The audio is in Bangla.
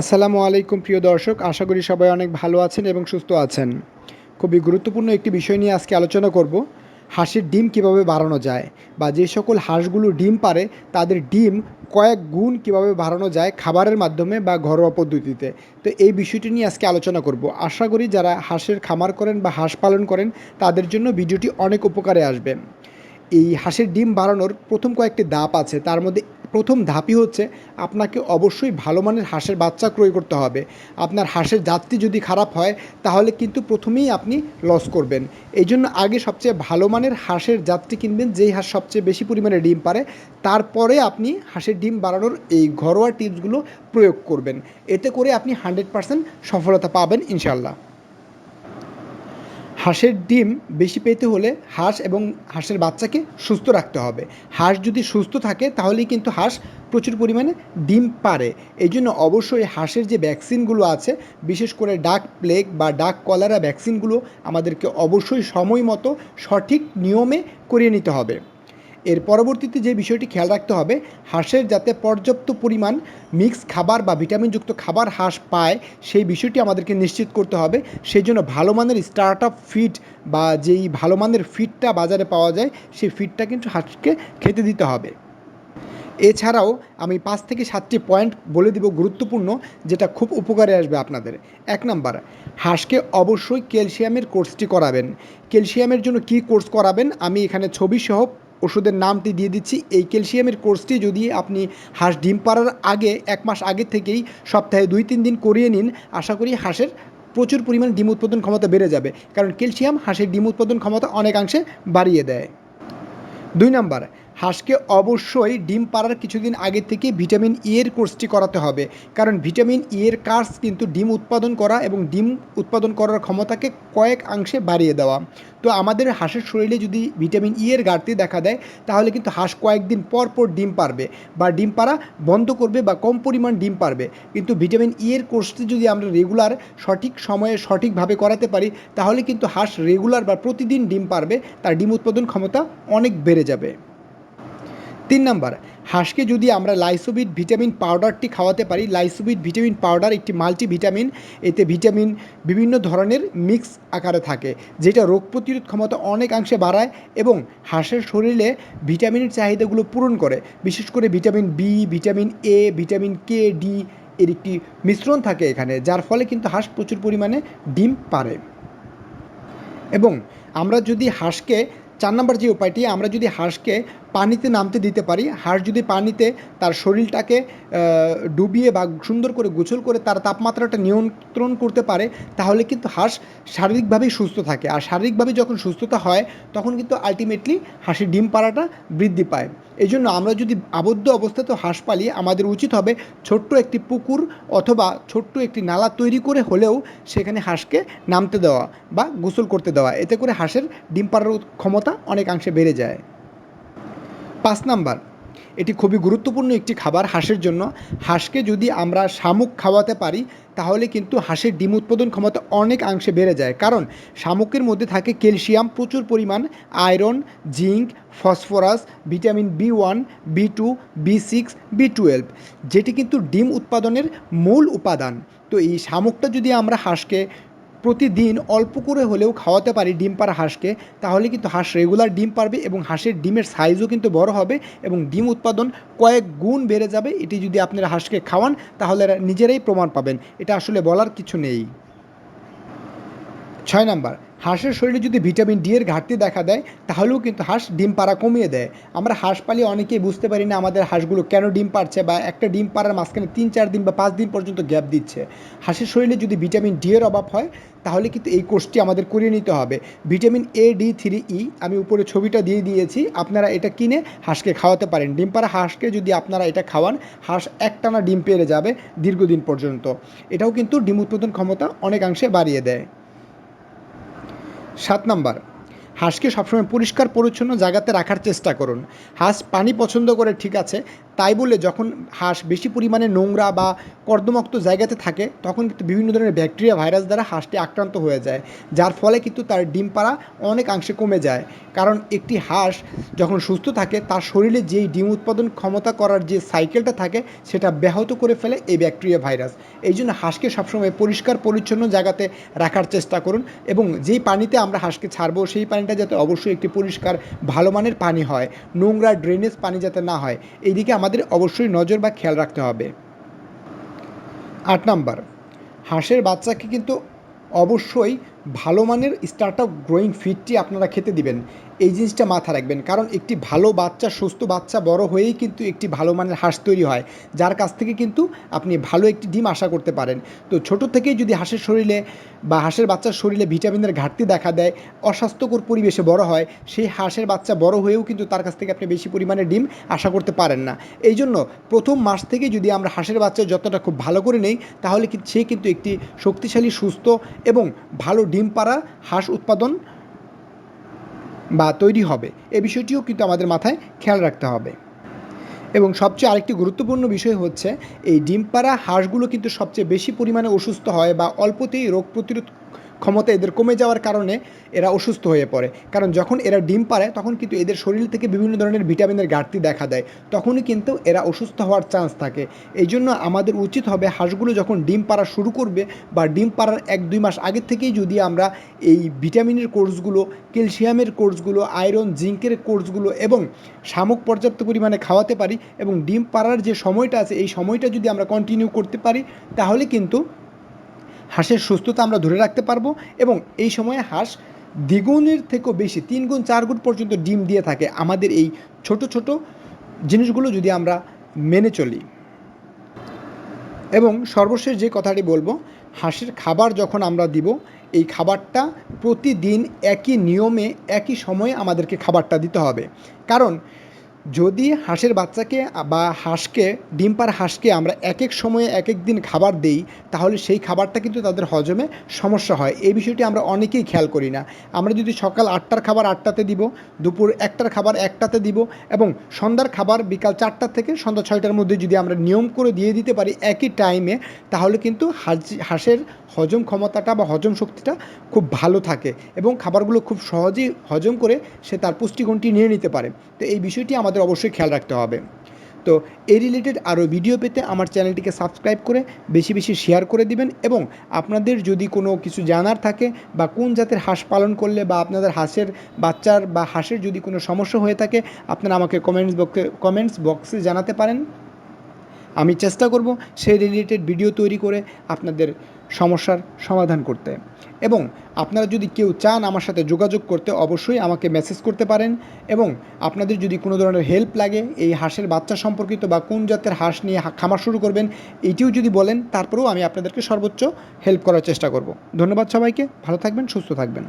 আসসালামু আলাইকুম, প্রিয় দর্শক। আশা করি সবাই অনেক ভালো আছেন এবং সুস্থ আছেন। খুবই গুরুত্বপূর্ণ একটি বিষয় নিয়ে আজকে আলোচনা করব, হাঁসের ডিম কীভাবে বাড়ানো যায় বা যে সকল হাঁসগুলো ডিম পারে, তাদের ডিম কয়েক গুণ কীভাবে বাড়ানো যায় খাবারের মাধ্যমে বা ঘরোয়া পদ্ধতিতে। তো এই বিষয়টি নিয়ে আজকে আলোচনা করব। আশা করি যারা হাঁসের খামার করেন বা হাঁস পালন করেন, তাদের জন্য ভিডিওটি অনেক উপকারে আসবে। এই হাঁসের ডিম বাড়ানোর প্রথম কয়েকটি ধাপ আছে। তার মধ্যে প্রথম ধাপই হচ্ছে আপনাকে অবশ্যই ভালো মানের হাঁসের বাচ্চা ক্রয় করতে হবে। আপনার হাঁসের জাতটি যদি খারাপ হয়, তাহলে কিন্তু প্রথমেই আপনি লস করবেন। এই জন্য আগে সবচেয়ে ভালো মানের হাঁসের জাতটি কিনবেন, যেই হাঁস সবচেয়ে বেশি পরিমাণে ডিম পারে। তারপরে আপনি হাঁসের ডিম বাড়ানোর এই ঘরোয়া টিপসগুলো প্রয়োগ করবেন। এতে করে আপনি হান্ড্রেড পারসেন্ট সফলতা পাবেন ইনশাল্লাহ হাঁসের ডিম বেশি পেতে হলে হাঁস এবং হাঁসের বাচ্চাকে সুস্থ রাখতে হবে। হাঁস যদি সুস্থ থাকে, তাহলেই কিন্তু হাঁস প্রচুর পরিমাণে ডিম পারে। এই জন্য অবশ্যই হাঁসের যে ভ্যাকসিনগুলো আছে, বিশেষ করে ডাক প্লেগ বা ডাক কলারা ভ্যাকসিনগুলো আমাদেরকে অবশ্যই সময় মতো সঠিক নিয়মে করিয়ে নিতে হবে। এর পরবর্তীতে যে বিষয়টি খেয়াল রাখতে হবে, হাঁসের যাতে পর্যাপ্ত পরিমাণ মিক্স খাবার বা ভিটামিনযুক্ত খাবার হাঁস পায়, সেই বিষয়টি আমাদেরকে নিশ্চিত করতে হবে। সেই জন্য ভালো মানের স্টার্ট আপ ফিড বা যেই ভালো মানের ফিডটা বাজারে পাওয়া যায়, সেই ফিডটা কিন্তু হাঁসকে খেতে দিতে হবে। এছাড়াও আমি পাঁচ থেকে সাতটি পয়েন্ট বলে দিব গুরুত্বপূর্ণ, যেটা খুব উপকারে আসবে আপনাদের। এক নাম্বার, হাঁসকে অবশ্যই ক্যালসিয়ামের কোর্সটি করাবেন। ক্যালসিয়ামের জন্য কি কোর্স করাবেন? আমি এখানে ছবি সহ ওষুধের নামটি দিয়ে দিচ্ছি। এই ক্যালসিয়ামের কোর্সটি যদি আপনি হাঁস ডিম পাড়ার আগে, এক মাস আগে থেকেই সপ্তাহে দুই তিন দিন করিয়ে নিন, আশা করি হাঁসের প্রচুর পরিমাণ ডিম উৎপাদন ক্ষমতা বেড়ে যাবে। কারণ ক্যালসিয়াম হাঁসের ডিম উৎপাদন ক্ষমতা অনেকাংশে বাড়িয়ে দেয়। দুই নাম্বার হাঁসকে অবশ্যই ডিম পাড়ার কিছুদিন আগে থেকে ভিটামিন ই এর কোর্সটি করাতে হবে। কারণ ভিটামিন ই এর কাজ কিন্তু ডিম উৎপাদন করা এবং ডিম উৎপাদন করার ক্ষমতাকে কয়েক অংশে বাড়িয়ে দেওয়া। তো আমাদের হাঁসের শরীরে যদি ভিটামিন ই এর ঘাটতি দেখা দেয়, তাহলে কিন্তু হাঁস কয়েকদিন পর পর ডিম পারবে বা ডিম পাড়া বন্ধ করবে বা কম পরিমাণ ডিম পারবে কিন্তু ভিটামিন ই এর কোর্সটি যদি আমরা রেগুলার, সঠিক সময়ে সঠিকভাবে করাতে পারি, তাহলে কিন্তু হাঁস রেগুলার বা প্রতিদিন ডিম পারবে তার ডিম উৎপাদন ক্ষমতা অনেক বেড়ে যাবে। তিন নাম্বার, হাঁসকে যদি আমরা লাইসোবিট ভিটামিন পাউডারটি খাওয়াতে পারি, লাইসোবিট ভিটামিন পাউডার একটি মাল্টি ভিটামিন এতে ভিটামিন বিভিন্ন ধরনের মিক্স আকারে থাকে, যেটা রোগ প্রতিরোধ ক্ষমতা অনেকাংশে বাড়ায় এবং হাঁসের শরীরে ভিটামিনের চাহিদাগুলো পূরণ করে। বিশেষ করে vitamin B, vitamin A, vitamin K, D এর একটি মিশ্রণ থাকে এখানে, যার ফলে কিন্তু হাঁস প্রচুর পরিমাণে ডিম পারে এবং আমরা যদি হাঁসকে, চার নম্বর যে উপায়টি, আমরা যদি হাঁসকে পানিতে নামতে দিতে পারি। হাঁস যদি পানিতে তার শরীরটাকে ডুবিয়ে বা সুন্দর করে গোছল করে তার তাপমাত্রাটা নিয়ন্ত্রণ করতে পারে, তাহলে কিন্তু হাঁস শারীরিকভাবেই সুস্থ থাকে। আর শারীরিকভাবে যখন সুস্থতা হয়, তখন কিন্তু আলটিমেটলি হাঁসের ডিম পাড়াটা বৃদ্ধি পায়। এই জন্য আমরা যদি আবদ্ধ অবস্থাতে হাঁস পালি, আমাদের উচিত হবে ছোট্ট একটি পুকুর অথবা ছোট্ট একটি নালা তৈরি করে হলেও সেখানে হাঁসকে নামতে দেওয়া বা গোসল করতে দেওয়া। এতে করে হাঁসের ডিম পাড়ার ক্ষমতা অনেকাংশে বেড়ে যায়। পাঁচ নাম্বার, এটি খুবই গুরুত্বপূর্ণ একটি খাবার হাঁসের জন্য। হাঁসকে যদি আমরা শামুক খাওয়াতে পারি, তাহলে কিন্তু হাঁসের ডিম উৎপাদন ক্ষমতা অনেক অংশে বেড়ে যায়। কারণ শামুকের মধ্যে থাকে ক্যালসিয়াম, প্রচুর পরিমাণ iron, zinc, phosphorus, vitamin B one, B two, B six, B twelve, যেটি কিন্তু ডিম উৎপাদনের মূল উপাদান। তো এই শামুকটা যদি আমরা হাঁসকে প্রতিদিন অল্প করে হলেও খাওয়াতে পারি ডিম পাড়া হাঁসকে, তাহলে কিন্তু হাঁস রেগুলার ডিম পারবে এবং হাঁসের ডিমের সাইজও কিন্তু বড় হবে এবং ডিম উৎপাদন কয়েক গুণ বেড়ে যাবে। এটি যদি আপনারা হাঁসকে খাওয়ান, তাহলে নিজেরাই প্রমাণ পাবেন। এটা আসলে বলার কিছু নেই। ছয় নাম্বার হাঁসের শরীরে যদি ভিটামিন ডি এর ঘাটতি দেখা দেয়, তাহলেও কিন্তু হাঁস ডিম পাড়া কমিয়ে দেয়। আমরা হাঁস পালিয়ে অনেকেই বুঝতে পারি না আমাদের হাঁসগুলো কেন ডিম পারছে বা একটা ডিম পাড়ার মাঝখানে তিন চার দিন বা পাঁচ দিন পর্যন্ত গ্যাপ দিচ্ছে। হাঁসের শরীরে যদি ভিটামিন ডি এর অভাব হয়, তাহলে কিন্তু এই কোর্সটি আমাদের করিয়ে নিতে হবে। Vitamin A, D, three, E আমি উপরে ছবিটা দিয়ে দিয়েছি, আপনারা এটা কিনে হাঁসকে খাওয়াতে পারেন। ডিম পাড়া হাঁসকে যদি আপনারা এটা খাওয়ান, হাঁস একটানা ডিম পেরে যাবে দীর্ঘদিন পর্যন্ত। এটাও কিন্তু ডিম উৎপাদন ক্ষমতা অনেকাংশে বাড়িয়ে দেয়। সাত নাম্বার। হাঁসকে সবসময় পরিষ্কার, পরিচ্ছন্ন জায়গাতে রাখার চেষ্টা করুন। হাঁস পানি পছন্দ করে ঠিক আছে, তাই বলে যখন হাঁস বেশি পরিমাণে নোংরা বা কর্দমাক্ত জায়গাতে থাকে, তখন কিন্তু বিভিন্ন ধরনের ব্যাকটেরিয়া, ভাইরাস দ্বারা হাঁসটি আক্রান্ত হয়ে যায়, যার ফলে কিন্তু তার ডিম পাড়া অনেকাংশে কমে যায়। কারণ একটি হাঁস যখন সুস্থ থাকে, তার শরীরে যেই ডিম উৎপাদন ক্ষমতা করার যে সাইকেলটা থাকে, সেটা ব্যাহত করে ফেলে এই ব্যাকটেরিয়া ভাইরাস। এই জন্য হাঁসকে সবসময় পরিষ্কার, পরিচ্ছন্ন জায়গাতে রাখার চেষ্টা করুন এবং যেই পানিতে আমরা হাঁসকে ছাড়বো, সেই পানিটা যাতে অবশ্যই একটি পরিষ্কার, ভালো মানের পানি হয়, নোংরা ড্রেনেজ পানি যাতে না হয় এইদিকে আমাদের অবশ্যই নজর বা খেয়াল রাখতে হবে। আট নাম্বার, হাঁসের বাচ্চাকে কিন্তু অবশ্যই ভালো মানের স্টার্ট আপ গ্রোয়িং ফিডটি আপনারা খেতে দিবেন। এই জিনিসটা মাথা রাখবেন। কারণ একটি ভালো বাচ্চা, সুস্থ বাচ্চা বড় হয়েই কিন্তু একটি ভালো মানের হাঁস তৈরি হয়। যার কাছ থেকে কিন্তু আপনি ভালো একটি ডিম আশা করতে পারেন। তো ছোট থেকেই যদি হাঁসের শরীরে বা হাঁসের বাচ্চার শরীরে ভিটামিনের ঘাটতি দেখা দেয়, অস্বাস্থ্যকর পরিবেশে বড় হয়, সেই হাঁসের বাচ্চা বড় হয়েও কিন্তু তার কাছ থেকে আপনি বেশি পরিমাণে ডিম আশা করতে পারেন না। এই জন্য প্রথম মাস থেকে যদি আমরা হাঁসের বাচ্চার যতটা খুব ভালো করে নেই, তাহলে সে কিন্তু একটি শক্তিশালী, সুস্থ এবং ভালো ডিম পাড়া হাঁস উৎপাদন বা তৈরি হবে। এ বিষয়টিও কিন্তু আমাদের মাথায় খেয়াল রাখতে হবে। এবং সবচেয়ে আরেকটি গুরুত্বপূর্ণ বিষয় হচ্ছে, এই ডিম পাড়া হাঁসগুলো কিন্তু সবচেয়ে বেশি পরিমাণে অসুস্থ হয় বা অল্পতেই রোগ প্রতিরোধ ক্ষমতা এদের কমে যাওয়ার কারণে এরা অসুস্থ হয়ে পড়ে। কারণ যখন এরা ডিম পারে তখন কিন্তু এদের শরীর থেকে বিভিন্ন ধরনের ভিটামিনের ঘাটতি দেখা দেয়। তখনই কিন্তু এরা অসুস্থ হওয়ার চান্স থাকে। এই জন্য আমাদের উচিত হবে হাঁসগুলো যখন ডিম পাড়া শুরু করবে বা ডিম পাড়ার এক দুই মাস আগের থেকেই যদি আমরা এই ভিটামিনের কোর্সগুলো, ক্যালসিয়ামের কোর্সগুলো, আয়রন, জিঙ্কের কোর্সগুলো এবং শামুক পর্যাপ্ত পরিমাণে খাওয়াতে পারি এবং ডিম পাড়ার যে সময়টা আছে, এই সময়টা যদি আমরা কন্টিনিউ করতে পারি, তাহলে কিন্তু হাঁসের সুস্থতা আমরা ধরে রাখতে পারব এবং এই সময়ে হাঁস দ্বিগুণের থেকেও বেশি তিন গুণ চার গুণ পর্যন্ত ডিম দিয়ে থাকে। আমাদের এই ছোট ছোট জিনিসগুলো যদি আমরা মেনে চলি। এবং সর্বশেষ যে কথাটি বলব, হাঁসের খাবার যখন আমরা দিব, এই খাবারটা প্রতিদিন একই নিয়মে, একই সময়ে আমাদেরকে খাবারটা দিতে হবে। কারণ যদি হাঁসের বাচ্চাকে বা হাঁসকে, ডিম পার হাঁসকে আমরা এক এক সময়ে এক এক দিন খাবার দেই, তাহলে সেই খাবারটা কিন্তু তাদের হজমে সমস্যা হয়। এই বিষয়টি আমরা অনেকেই খেয়াল করি না। আমরা যদি সকাল আটটার খাবার আটটাতে দিব, দুপুর একটার খাবার একটাতে দিব এবং সন্ধ্যার খাবার বিকাল চারটা থেকে সন্ধ্যা ছয়টার মধ্যে যদি আমরা নিয়ম করে দিয়ে দিতে পারি একই টাইমে তাহলে কিন্তু হাঁস- হাঁসের হজম ক্ষমতাটা বা হজম শক্তিটা খুব ভালো থাকে এবং খাবারগুলো খুব সহজেই হজম করে সে তার পুষ্টিগুণটি নিয়ে নিতে পারে। তো এই বিষয়টি আমাদের অবশ্যই খেয়াল রাখতে হবে। তো এই রিলেটেড আরও ভিডিও পেতে আমার চ্যানেলটিকে সাবস্ক্রাইব করে বেশি বেশি শেয়ার করে দিবেন এবং আপনাদের যদি কোনো কিছু জানার থাকে বা কোন জাতের হাঁস পালন করলে বা আপনাদের হাঁসের বাচ্চার বা হাঁসের যদি কোনো সমস্যা হয়ে থাকে, আপনারা আমাকে কমেন্টস বক্সে কমেন্টস বক্সে জানাতে পারেন। আমি চেষ্টা করব সেই রিলেটেড ভিডিও তৈরি করে আপনাদের সমস্যার সমাধান করতে। এবং আপনারা যদি কেউ চান আমার সাথে যোগাযোগ করতে, অবশ্যই আমাকে মেসেজ করতে পারেন এবং আপনাদের যদি কোনো ধরনের হেল্প লাগে, এই হাঁসের বাচ্চা সম্পর্কিত বা কোন জাতের হাঁস নিয়ে খামার শুরু করবেন, এটিও যদি বলেন, তারপরেও আমি আপনাদেরকে সর্বোচ্চ হেল্প করার চেষ্টা করব। ধন্যবাদ সবাইকে, ভালো থাকবেন, সুস্থ থাকবেন।